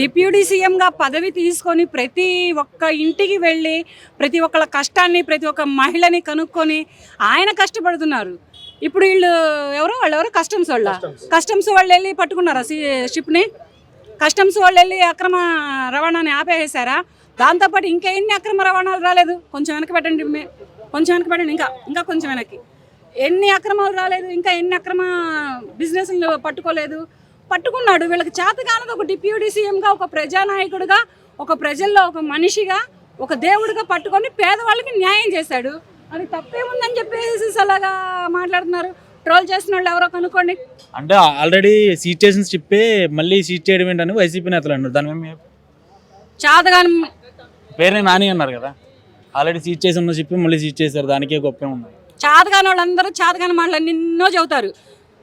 Deputy సీఎంగా పదవి తీసుకొని ప్రతి ఒక్క ఇంటికి వెళ్ళి ప్రతి ఒక్కళ్ళ కష్టాన్ని ప్రతి ఒక్క మహిళని కనుక్కొని ఆయన కష్టపడుతున్నారు. ఇప్పుడు వీళ్ళు ఎవరు? వాళ్ళు ఎవరు? కస్టమ్స్ వాళ్ళ? కస్టమ్స్. వాళ్ళు వెళ్ళి పట్టుకున్నారా షిప్ని? కస్టమ్స్ వాళ్ళు వెళ్ళి అక్రమ రవాణాని ఆపేసారా దాంతోపాటు ఇంకా ఎన్ని అక్రమ రవాణాలు రాలేదు? కొంచెం వెనక పెట్టండి కొంచెం వెనక పెట్టండి. ఇంకా ఇంకా కొంచెం వెనక్కి. ఎన్ని అక్రమాలు రాలేదు? ఇంకా ఎన్ని అక్రమ బిజినెస్లు పట్టుకోలేదు? పట్టుకున్నాడు. వీళ్ళకి చేతగానది ఒక డిప్యూటీ సీఎంగా ఒక ప్రజానాయకుడిగా ఒక ప్రజల్లో ఒక మనిషిగా ఒక దేవుడిగా పట్టుకొని పేదవాళ్ళకి న్యాయం చేశాడు. అది తప్పేముందని చెప్పేసి అలాగా మాట్లాడుతున్నారు. ట్రోల్ చేసిన వాళ్ళు ఎవరో కనుక్కోండి. అంటే ఆల్రెడీ సీట్ చేసిన స్టిప్పే మళ్ళీ సీట్ చేయడం ఏంటని వైసీపీ నేతలు అన్నారు. దాని చేతగాని పేరుని నాని అన్నారు కదా. ఆల్రెడీ సీట్ చేసి ఉన్న చెప్పి మళ్ళీ సీట్ చేశారు. దానికే గొప్ప ఉంది చేతగాని వాళ్ళందరూ చేతగాని మాటలు ఎన్నో చెబుతారు.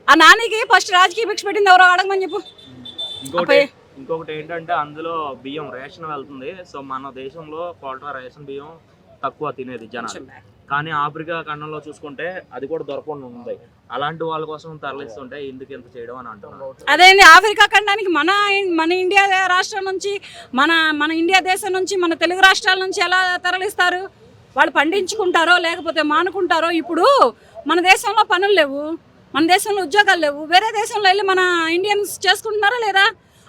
ఆ నానికి ఫస్ట్ రాజకీయ భిక్ష పెట్టింది ఎవరో అడగమని చెప్పు. ఇంకొకటి ఏంటంటే అందులో బియ్యం రేషన్ వెళ్తుంది. సో మన దేశంలో కోటా రేషన్ బియ్యం తక్కువ తినేది జనాలు. కానీ ఆఫ్రికా ఖండంలో చూసుకుంటే అది కూడా దొరకకుండా ఉంది. అలాంటి వాళ్ళ కోసం తరలిస్తుంటే ఎందుకు ఇంత చేయడం అని అంటున్నారు. అదేంటి ఆఫ్రికా ఖండానికి మన మన ఇండియా రాష్ట్రం నుంచి మన మన ఇండియా దేశం నుంచి మన తెలుగు రాష్ట్రాల నుంచి ఎలా తరలిస్తారు? వాళ్ళు పండించుకుంటారో లేకపోతే మానుకుంటారో ఇప్పుడు మన దేశంలో పనులు లేవు. మన దేశంలో ఉద్యోగాలు లేవు. వేరే దేశంలో వెళ్ళి మన ఇండియన్స్ చేసుకుంటున్నారా లేదా?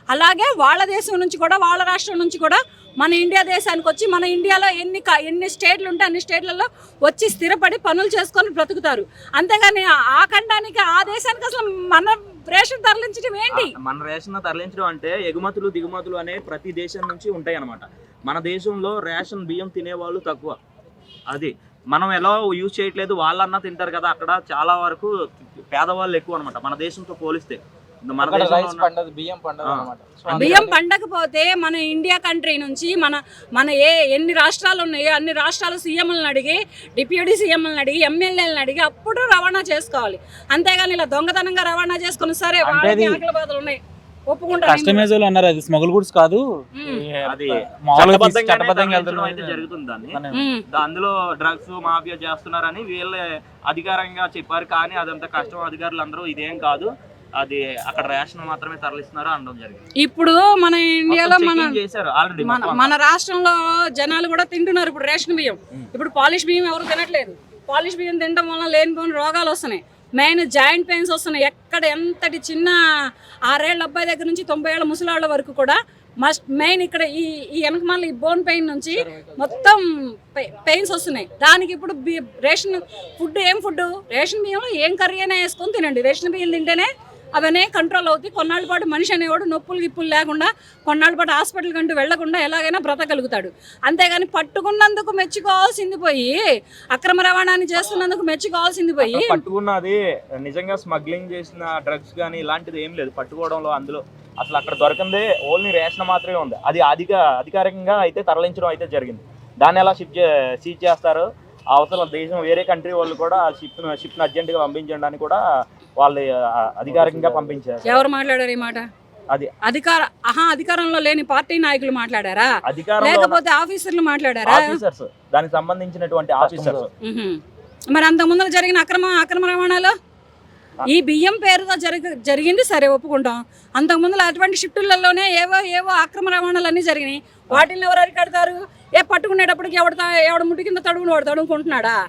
అలాగే వాళ్ళ దేశం నుంచి కూడా వాళ్ళ రాష్ట్రం నుంచి కూడా మన ఇండియా దేశానికి వచ్చి మన ఇండియాలో ఎన్ని ఎన్ని స్టేట్లు ఉంటే అన్ని స్టేట్లలో వచ్చి స్థిరపడి పనులు చేసుకొని బ్రతుకుతారు. అంతేగాని ఆ- ఖండానికి ఆ దేశానికి అసలు మన రేషన్ తరలించడం ఏంటి? మన రేషన్ తరలించడం అంటే ఎగుమతులు దిగుమతులు అనే ప్రతి దేశం నుంచి ఉంటాయి అన్నమాట మన దేశంలో రేషన్ బియ్యం తినేవాళ్ళు తక్కువ. అది. మనం ఎలా యూజ్ చేయట్లేదు వాళ్ళన్నా తింటారు కదా అక్కడ చాలా వరకు పేదవాళ్ళు ఎక్కువ అనమాట మన దేశంతో పోలిస్తే. బియ్యం పండకపోతే మన ఇండియా కంట్రీ నుంచి మన మన ఏ ఎన్ని రాష్ట్రాలు ఉన్నాయో అన్ని రాష్ట్రాల సీఎంలను అడిగి డిప్యూటీ సీఎంలను అడిగి ఎమ్మెల్యేలను అడిగి అప్పుడు రవాణా చేసుకోవాలి. అంతేగాని ఇలా దొంగతనంగా రవాణా చేసుకుని సరే బాధలు ఉన్నాయి. కస్టమైజ్ వాళ్ళు అన్నారు అది స్మగుల్ గుడ్స్ కాదు. అది మామూలుగా చట్టబద్ధంగా అందులో డ్రగ్స్ మాఫియా చేస్తున్నారని వీళ్ళే అధికారంగా చెప్పారు. కానీ అదంత కష్టం అధికారులు అందరూ ఇదేం కాదు. అది అక్కడ రేషన్ మాత్రమే తరలిస్తున్నారు అనడం జరిగింది. ఇప్పుడు మన ఇండియాలో మన చేశారు ఆల్రెడీ మన మన రాష్ట్రంలో జనాలు కూడా తింటున్నారు. ఇప్పుడు రేషన్ బియ్యం. ఇప్పుడు పాలిష్ బియ్యం ఎవరు తినట్లేదు. పాలిష్ బియ్యం తినడం వల్ల లేనిపోయిన రోగాలు వస్తున్నాయి. మెయిన్ జాయింట్ పెయిన్స్ వస్తున్నాయి. ఎక్కడ ఎంతటి చిన్న ఆరేళ్ళ అబ్బాయి దగ్గర నుంచి తొంభై ఏళ్ళ ముసలాళ్ళ వరకు కూడా మస్ట్ మెయిన్ ఇక్కడ ఈ ఈ వెనకమాల ఈ బోన్ పెయిన్ నుంచి మొత్తం పెయిన్స్ వస్తున్నాయి. దానికి ఇప్పుడు రేషన్ ఫుడ్ ఏం ఫుడ్ రేషన్ బియ్యంలో ఏం కర్రీ అయినా వేసుకొని తినండి. రేషన్ బియ్యం తింటేనే అవన్నీ కంట్రోల్ అవుతాయి కొన్నాళ్ళ పాటు మనిషి అనేవాడు నొప్పులు గిప్పులు లేకుండా కొన్నాళ్ళ పాటు హాస్పిటల్ కంటూ వెళ్ళకుండా ఎలాగైనా బ్రతకగలుగుతాడు. అంతేగాని పట్టుకున్నందుకు మెచ్చుకోవాల్సింది పోయి అక్రమ రవాణాన్ని చేస్తున్నందుకు మెచ్చుకోవాల్సింది పోయి పట్టుకున్నది నిజంగా స్మగ్లింగ్ చేసిన డ్రగ్స్ కానీ ఇలాంటిది ఏం లేదు. పట్టుకోవడంలో అందులో అసలు అక్కడ దొరకందే ఓన్లీ రేషన్ మాత్రమే ఉంది. అది అధిక అధికారికంగా అయితే తరలించడం అయితే జరిగింది. దాన్ని ఎలా షిఫ్ట్ సీజ్ చేస్తారు? అవతల దేశం వేరే కంట్రీ వాళ్ళు కూడా షిప్ను షిప్ను అర్జెంటుగా పంపించడానికి కూడా వాళ్ళు అధికారికంగా పంపించారు. ఎవరు మాట్లాడారు ఈ మాట? అది అధికార ఆహా అధికారంలో లేని పార్టీ నాయకులు మాట్లాడారా? అధికారంలో లేకపోతే ఆఫీసర్లు మాట్లాడారా? ఆఫీసర్స్ దానికి సంబంధించినటువంటి ఆఫీసర్స్. మరి అంత ముందర జరిగిన అక్రమ అక్రమ రవాణాలో? ఈ బియ్యం పేరుతో జరిగ జరిగింది సరే ఒప్పుకుంటాం. అంతకు ముందు అటువంటి షిఫ్టులలోనే ఏవో ఏవో అక్రమ రవాణాలు అన్నీ జరిగినాయి. వాటిని ఎవరు అరికడతారు? ఏ పట్టుకునేటప్పటికి ఎవడ ఎవడ ముట్టి కింద తడుగుని వాడు తడుముకుంటున్నాడా ఆ?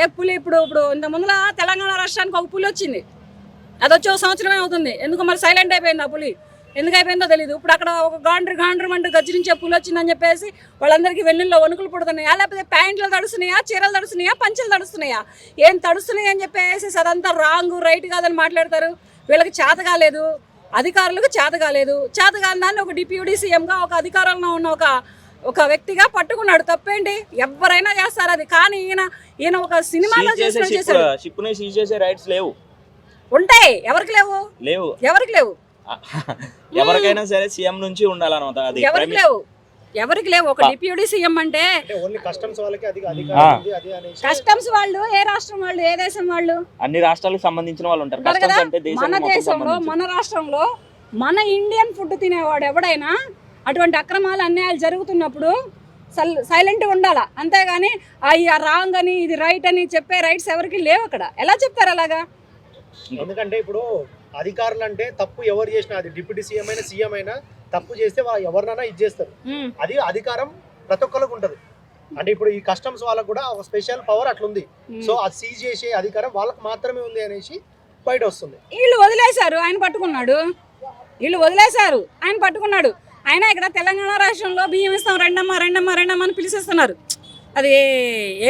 ఏ పులి ఇప్పుడు ఇప్పుడు ఇంత ముందర తెలంగాణ రాష్ట్రానికి ఒక పులి వచ్చింది. అది వచ్చే సంవత్సరమే అవుతుంది. ఎందుకు మరి సైలెంట్ అయిపోయింది ఆ పులి? ఎందుకు అయిపోయిందో తెలియదు ఇప్పుడు అక్కడ ఒక గాండ్రు గాండ్రు అంటూ గజ్జరించే పులి వచ్చిందని చెప్పేసి వాళ్ళందరికీ వెన్నుల్లో వణుకులు పుడుతున్నాయా? లేకపోతే ప్యాంట్లు తడుస్తున్నాయా? చీరలు తడుస్తున్నాయా? పంచలు తడుస్తున్నాయా? ఏం తడుస్తున్నాయి అని చెప్పేసి అదంతా రాంగ్ రైట్ కాదని మాట్లాడతారు. వీళ్ళకి చేత కాలేదు. అధికారులకు చేత కాలేదు. చేత కాని దాన్ని ఒక డిప్యూటీ సీఎంగా ఒక అధికారంలో ఉన్న ఒక ఒక వ్యక్తిగా పట్టుకున్నాడు తప్పేంటి? ఎవరైనా చేస్తారు అది. కానీ ఈయన ఈయన ఒక సినిమాలో సీజ్ చేసే చేసినట్టు షిప్ సీజ్ చేసే రైట్స్ లేవు. ఉంటాయి. ఎవరికి లేవు? లేవు. ఎవరికి లేవు? ఎవరికైనా సరే సీఎం నుంచి ఉండాలన్నమాట అది ఎవరికి. లేవు? ఎవరికి లేవు? ఒక డిప్యూటీ సీఎం అంటే కస్టమ్స్ వాళ్ళు ఏ రాష్ట్రం వాళ్ళు ఏ దేశం వాళ్ళు? అన్ని రాష్ట్రాలకు సంబంధించిన వాళ్ళు ఉంటారు. మన దేశంలో. మన రాష్ట్రంలో మన ఇండియన్ ఫుడ్ తినేవాడు ఎవడైనా అటువంటి అక్రమాలు అన్యాయాలు జరుగుతున్నప్పుడు సైలెంట్గా ఉండాలా? అంతేగాని అయ్యి రాంగ్ అని ఇది రైట్ అని చెప్పే రైట్స్ ఎవరికి లేవు అక్కడ. ఎలా చెప్తారు అలాగా? ఎందుకంటే ఇప్పుడు అధికారులు అంటే తప్పు ఎవరు చేసినా అది డిప్యూటీ సీఎం అయినా సీఎం అయినా తప్పు చేస్తే వాళ్ళు ఎవరినైనా ఇది చేస్తారు. అది అధికారం ప్రతి ఒక్కరికి ఉంటది. అంటే ఇప్పుడు ఈ కస్టమ్స్ వాళ్ళకు కూడా ఒక స్పెషల్ పవర్ అట్లుంది. సో అది సీజ్ చేసే అధికారం వాళ్ళకి మాత్రమే ఉంది అనేసి బయట వస్తుంది వీళ్ళు వదిలేశారు ఆయన పట్టుకున్నాడు. వీళ్ళు వదిలేశారు ఆయన పట్టుకున్నాడు. ఆయన ఇక్కడ తెలంగాణ రాష్ట్రంలో బియ్యం ఇస్తాం రెండమ్మ రెండమ్మ రెండమ్మ అని పిలిచేస్తున్నారు. అది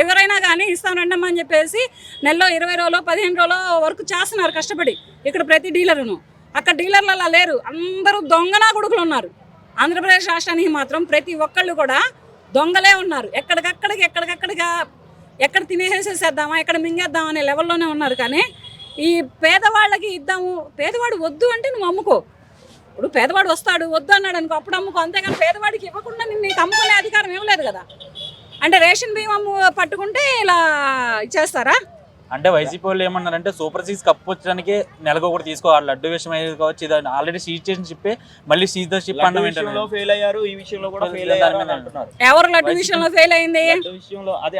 ఎవరైనా కానీ ఇస్తాం రెండమ్మ అని చెప్పేసి నెలలో ఇరవై రోజులు పదిహేను రోజులు వర్క్ చేస్తున్నారు కష్టపడి ఇక్కడ ప్రతి డీలరును. అక్కడ డీలర్లు అలా లేరు. అందరూ దొంగనా కొడుకులు ఉన్నారు. ఆంధ్రప్రదేశ్ రాష్ట్రానికి మాత్రం ప్రతి ఒక్కళ్ళు కూడా దొంగలే ఉన్నారు. ఎక్కడికక్కడికి ఎక్కడికక్కడిగా ఎక్కడ తినేసేసేద్దామా ఎక్కడ మింగేద్దామా అనే లెవెల్లోనే ఉన్నారు. కానీ ఈ పేదవాళ్ళకి ఇద్దాము పేదవాడు వద్దు అంటే నువ్వు అమ్ముకో. ఇప్పుడు పేదవాడు వస్తాడు వద్దు అన్నాడు అనుకో అప్పుడు అమ్ముకో. అంతేగాని పేదవాడికి ఇవ్వకుండా నిన్ను నీకు అమ్ముకునే అధికారం ఇవ్వలేదు కదా. అంటే రేషన్ బియ్యం పట్టుకుంటే ఇలా ఇచ్చేస్తారా? అంటే వైసీపీ వాళ్ళు ఏమన్నారంటే సూపర్ సిక్స్ కప్పు వచ్చడానికి నెలకు ఒకటి తీసుకోవాలి లడ్డు విషయం అయ్యేది కావచ్చు ఇది ఆల్రెడీ సీజ్ చేసిన షిప్పే మళ్ళీ సీజ్ ద షిప్ అన్న ఫెయిల్ అయ్యారు ఈ విషయంలో కూడా ఫెయిల్ దాని అయ్యారు మీద అని అంటున్నారు. ఎవరు లడ్డు విషయంలో ఫెయిల్ అయింది? లడ్డు విషయంలో అదే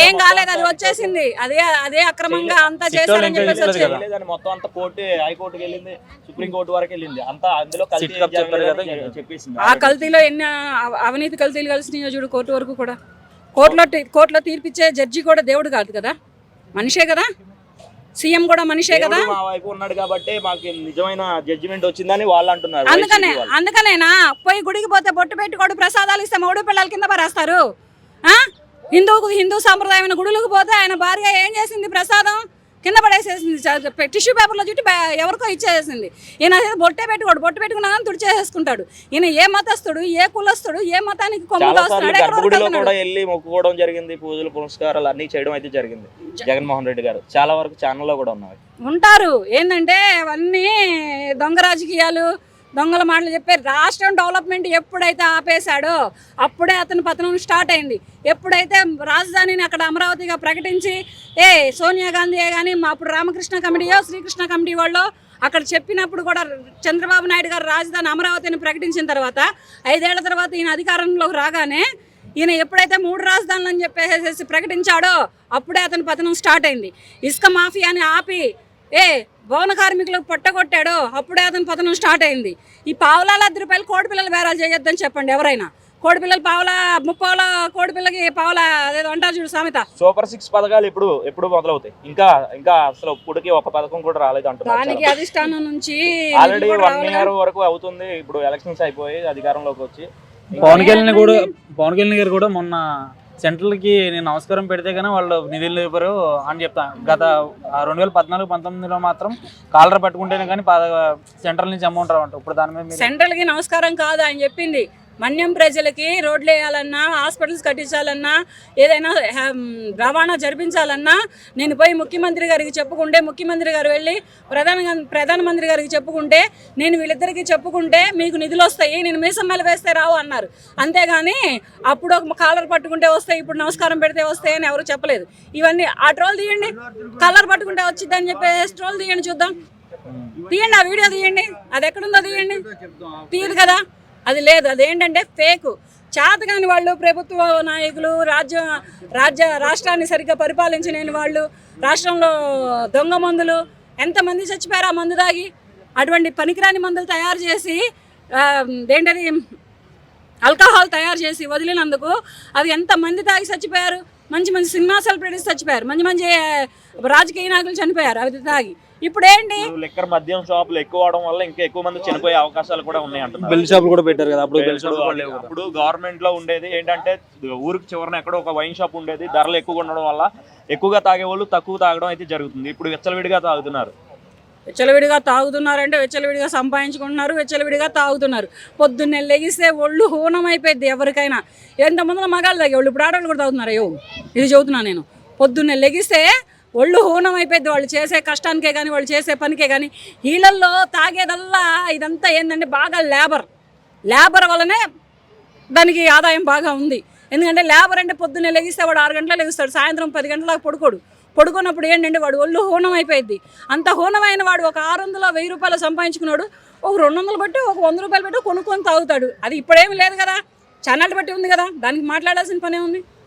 ఏం కాలేదు అది వచ్చేసింది. అదే అదే అక్రమంగా అంతా చేశారని చెప్పేసి వచ్చింది. చేయలేదని మొత్తం అంతా కోర్టు హైకోర్టుకి వెళ్ళింది సుప్రీం కోర్టు వరకు వెళ్ళింది. అంతా అందులో కల్తీ కప్ చెప్పారు కదా. చెప్పేసింది. ఆ కల్తీలో ఎన్ని అవ- అవినీతి కల్తీలు కలిసినాయో చూడు కోర్టు వరకు కూడా. కోర్టులో కోర్టులో తీర్పిచ్చే జడ్జి కూడా దేవుడు కాదు కదా? మనిషే కదా? సీఎం కూడా మనిషే కదా? దేవుడు మా వైపు ఉన్నాడు కాబట్టి మాకు నిజమైన జడ్జిమెంట్ వచ్చిందని వాళ్ళు అంటున్నారు. అందుకనే. అందుకనేనా? పోయి గుడికి పోతే బొట్టు పెట్టుకోడు ప్రసాదాలు ఇస్తే మూడు పిల్లల కింద పరేస్తారు ఆ? హిందూకు హిందూ సాంప్రదాయమైన గుడులకు పోతే ఆయన భార్య ఏం చేసింది ప్రసాదం? కింద పడేసేసింది టిష్యూ పేపర్లో చుట్టి ఎవరికో ఇచ్చేసింది ఈయన బొట్టే పెట్టుకోడు బొట్టు పెట్టుకున్నా కానీ తుడిచేసేసుకుంటాడు. ఈయన ఏ మతస్థుడు ఏ కులస్తుడు ఏ మతానికి మొక్కుకోవడం జరిగింది పూజలు పురస్కారాలు అన్ని చేయడం అయితే జరిగింది. జగన్మోహన్ రెడ్డి గారు. చాలా వరకు ఛానల్లో కూడా ఉన్నాయి ఉంటారు. ఏంటంటే అవన్నీ దొంగ రాజకీయాలు దొంగల మాటలు చెప్పే రాష్ట్రం డెవలప్మెంట్ ఎప్పుడైతే ఆపేశాడో అప్పుడే అతని పతనం స్టార్ట్ అయింది. ఎప్పుడైతే రాజధానిని అక్కడ అమరావతిగా ప్రకటించి ఏ సోనియా గాంధీయే కానీ మా అప్పుడు రామకృష్ణ కమిటీయో శ్రీకృష్ణ కమిటీ వాళ్ళు అక్కడ చెప్పినప్పుడు కూడా చంద్రబాబు నాయుడు గారు రాజధాని అమరావతిని ప్రకటించిన తర్వాత ఐదేళ్ళ తర్వాత ఈయన అధికారంలోకి రాగానే ఈయన ఎప్పుడైతే మూడు రాజధానులు అని చెప్పేసి ప్రకటించాడో అప్పుడే అతని పతనం స్టార్ట్ అయింది. ఇసుక మాఫియాని ఆపి ఏ భవన కార్మికులకు పొట్టగొట్టాడో అప్పుడే అతని పతనం స్టార్ట్ అయింది. ఈ పావులాల అర్ధ రూపాయలు కోడి పిల్లలు బేరాలు చేయొద్దని చెప్పండి ఎవరైనా. కోడి పిల్లలు పావుల ముప్పావుల కోడి పిల్లకి పావుల అదేదో అంటారు చూడు సామెత. సూపర్ సిక్స్ పథకాలు ఎప్పుడు ఎప్పుడు మొదలవుతాయి? ఇంకా ఇంకా అసలు ఇప్పటికి ఒక పథకం కూడా రాలేదు అంటున్నారు దానికి అధిష్టానం నుంచి ఆల్రెడీ వన్ ఇయర్ వరకు అవుతుంది ఇప్పుడు ఎలక్షన్స్ అయిపోయి అధికారంలోకి వచ్చి. పవన్ కళ్యాణ్ కూడా పవన్ కళ్యాణ్ గారు కూడా మొన్న సెంట్రల్కి నేను నమస్కారం పెడితే కానీ వాళ్ళు నిధులు ఇవ్వరు అని చెప్తాను గత రెండు వేల పద్నాలుగు పంతొమ్మిదిలో మాత్రం కాలర్ పట్టుకుంటేనే కానీ సెంట్రల్ నుంచి అమౌంట్ రావంట. ఇప్పుడు దాని మీద సెంట్రల్కి నమస్కారం కాదు ఆయన చెప్పింది. మన్యం ప్రజలకి రోడ్లు వేయాలన్నా హాస్పిటల్స్ కట్టించాలన్నా ఏదైనా రవాణా జరిపించాలన్నా నేను పోయి ముఖ్యమంత్రి గారికి చెప్పుకుంటే ముఖ్యమంత్రి గారు వెళ్ళి ప్రధాన ప్రధానమంత్రి గారికి చెప్పుకుంటే నేను వీళ్ళిద్దరికి చెప్పుకుంటే మీకు నిధులు వస్తాయి నేను మీసమ్మలు వేస్తే రావు అన్నారు. అంతేగాని అప్పుడు ఒక కాలర్ పట్టుకుంటే వస్తాయి ఇప్పుడు నమస్కారం పెడితే వస్తాయి అని ఎవరు చెప్పలేదు. ఇవన్నీ ఆ ట్రోల్ తీయండి. కలర్ పట్టుకుంటే వచ్చిద్దని చెప్పేసి ట్రోల్ తీయండి చూద్దాం. తీయండి ఆ వీడియో తీయండి. అది ఎక్కడుందో తీయండి. తీయదు కదా. అది లేదు. అదేంటంటే ఫేకు. చేతగాని వాళ్ళు ప్రభుత్వ నాయకులు రాజ్య రాజ్య రాష్ట్రాన్ని సరిగ్గా పరిపాలించలేని వాళ్ళు రాష్ట్రంలో దొంగ మందులు ఎంతమంది చచ్చిపోయారు ఆ మందు తాగి? అటువంటి పనికిరాని మందులు తయారు చేసి ఏంటది? ఆల్కహాల్ తయారు చేసి వదిలినందుకు అవి ఎంతమంది తాగి చచ్చిపోయారు? మంచి మంచి సినిమా సెలబ్రిటీస్ చచ్చిపోయారు. మంచి మంచి రాజకీయ నాయకులు చనిపోయారు. అవి తాగి. ఇప్పుడు ఏంటి లిక్కర్ మద్యం షాపులు ఎక్కువ అవడం వల్ల ఇంకా ఎక్కువ మంది చనిపోయే అవకాశాలు కూడా ఉన్నాయి అంటున్నారు. బెల్ షాపులు కూడా పెట్టారు కదా అప్పుడు బెల్ షాపులు కూడా ఇప్పుడు లేవు కదా. అప్పుడు గవర్నమెంట్లో ఉండేది ఏంటంటే ఊరికి చివరన ఎక్కడో ఒక వైన్ షాప్ ఉండేది. ధరలు ఎక్కువగా ఉండడం వల్ల ఎక్కువగా తాగే వాళ్ళు తక్కువ తాగడం అయితే జరుగుతుంది. ఇప్పుడు విచ్చలవిడిగా తాగుతున్నారు. వెచ్చలవిడిగా తాగుతున్నారంటే వెచ్చలవిడిగా సంపాదించుకుంటున్నారు వెచ్చలవిడిగా తాగుతున్నారు. పొద్దున్నే లెగిస్తే ఒళ్ళు హూనం అయిపోయింది ఎవరికైనా. ఎంతమంది మగాళ్ళు తాగేవాళ్ళు ఇప్పుడు ఆడవాళ్ళు కూడా తాగుతున్నారు? అయ్యో ఇది చదువుతున్నాను నేను. పొద్దున్నే లెగిస్తే ఒళ్ళు హూనం అయిపోయింది వాళ్ళు చేసే కష్టానికే కానీ వాళ్ళు చేసే పనికే కానీ వీళ్ళల్లో తాగేదల్లా ఇదంతా ఏంటంటే బాగా లేబర్. లేబర్ వల్లనే దానికి ఆదాయం బాగా ఉంది. ఎందుకంటే లేబర్ అంటే పొద్దున్నే లెగిస్తే వాడు ఆరు గంటలకు లెగిస్తాడు సాయంత్రం పది గంటలకు పడుకోడు. పడుకున్నప్పుడు ఏంటంటే వాడు ఒళ్ళు హోనం అయిపోయింది అంత హూనమైన వాడు ఒక ఆరు వందల వెయ్యి రూపాయలు సంపాదించుకున్నాడు. ఒక రెండు వందలు బట్టి ఒక వంద రూపాయలు బట్టి కొనుక్కొని తాగుతాడు. అది ఇప్పుడేమి లేదు కదా. ఛానల్ బట్టి ఉంది కదా. దానికి మాట్లాడాల్సిన పనే ఉంది.